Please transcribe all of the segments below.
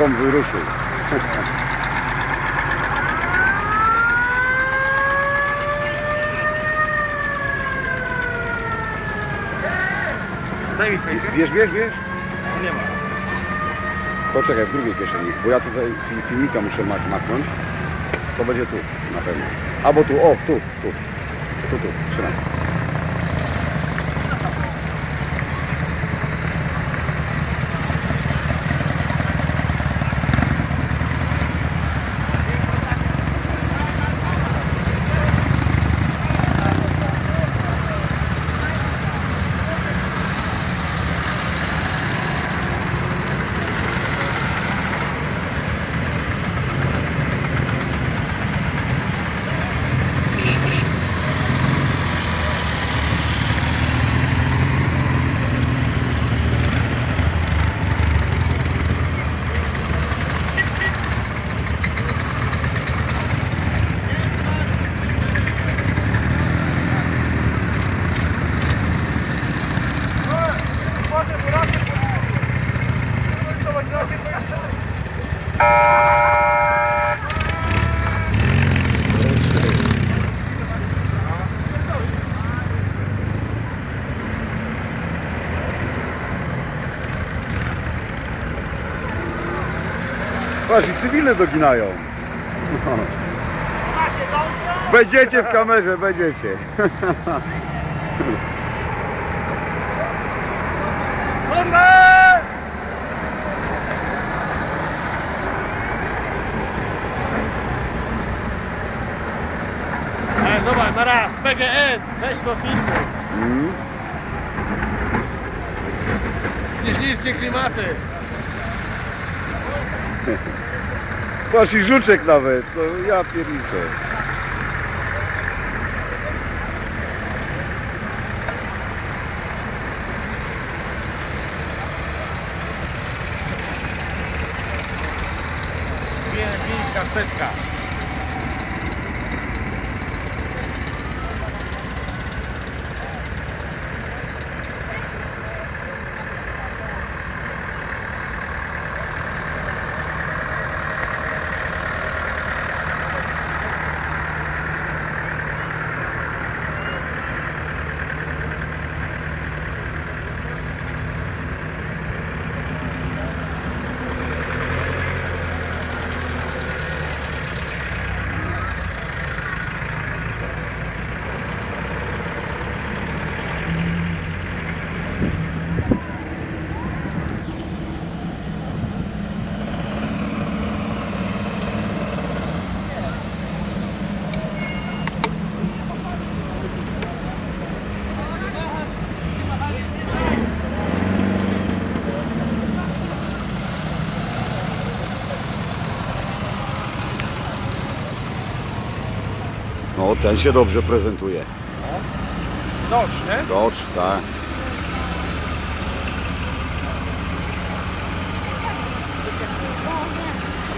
Tom wyruszył. Daj mi fejkę. Bierz, bierz, bierz. Nie ma. Poczekaj, w drugiej kieszeni, bo ja tutaj fi- filmika muszę mak maknąć. To będzie tu, na pewno. Albo tu, o, tu, tu. Tu, tu, trzymaj. Patrz, i cywilne doginają. No. Będziecie w kamerze, będziecie. Ej, zobacz, na raz. PGN. Weź to filmuj. Mm. Gdzieś niskie klimaty. Patrz, i żuczek nawet. No, ja pierniczę. Wielka setka. No, ten się dobrze prezentuje. Noc, nie? Docz, tak.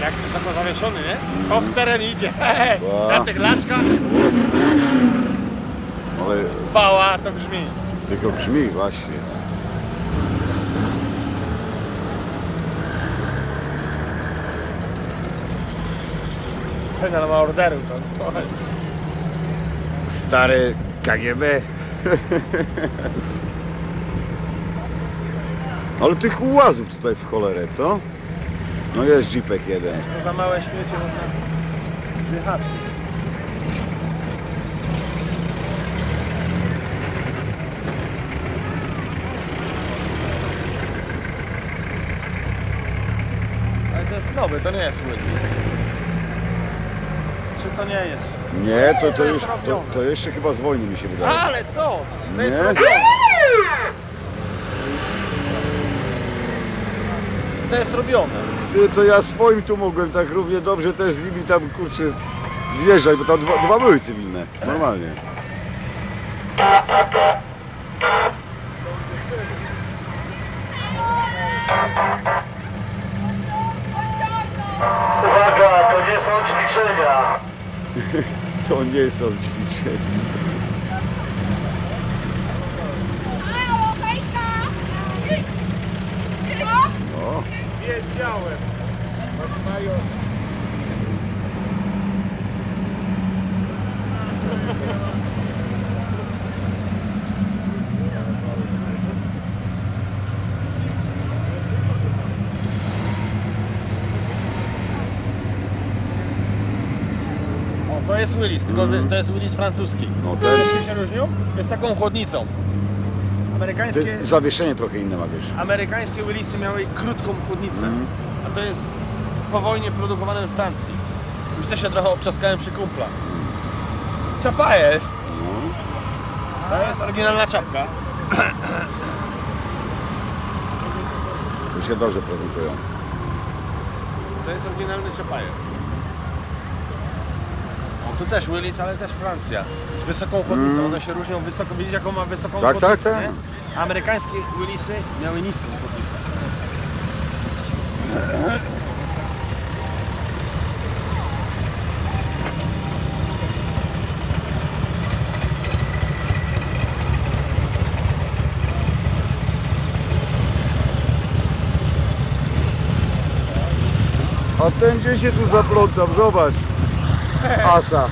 Jak wysoko zawieszony, nie? O, w teren idzie. Na tych laczkach Ale fała to brzmi. tylko brzmi właśnie. Pewnie ma orderu. To, to. Stary KGB. Ale tych ułazów tutaj w cholerę, co? No jest jeepek jeden. To za małe śmiecie można wjechać. Ale to jest nowy, to nie jest łyk. To nie jest? Nie, to, to, jest już, to, to jeszcze chyba z wojny mi się wydaje. Ale co? To jest Nie? robione. To jest robione. Ty, to ja swoim tu mogłem tak równie dobrze też z nimi tam kurczę wjeżdżać, bo tam dwa, dwa były cywilne. Normalnie. To nie są ćwiczenia. Wiedziałem. O, to jest Willis, tylko Mhm. to jest Willis francuski. No ten. Się różnią? Jest taką chłodnicą. Amerykańskie, Ty, zawieszenie trochę inne ma, wiesz. amerykańskie Willisy miały krótką chłodnicę, Mhm. a to jest po wojnie produkowane w Francji. Już też się trochę obczaskałem przy kumpla. Czapajew. No. To jest oryginalna czapka. Tu się dobrze prezentują. To jest oryginalny Czapajew. O, tu też Willis, ale też Francja. Z wysoką chłodnicą. Mm. One się różnią wysoko. Widzicie jaką ma wysoką Tak, tak, chłodnicę? tak. nie? Amerykańskie Willisy miały niską chłodnicę. A ten gdzie się tu zaplątał? Zobacz. awesome.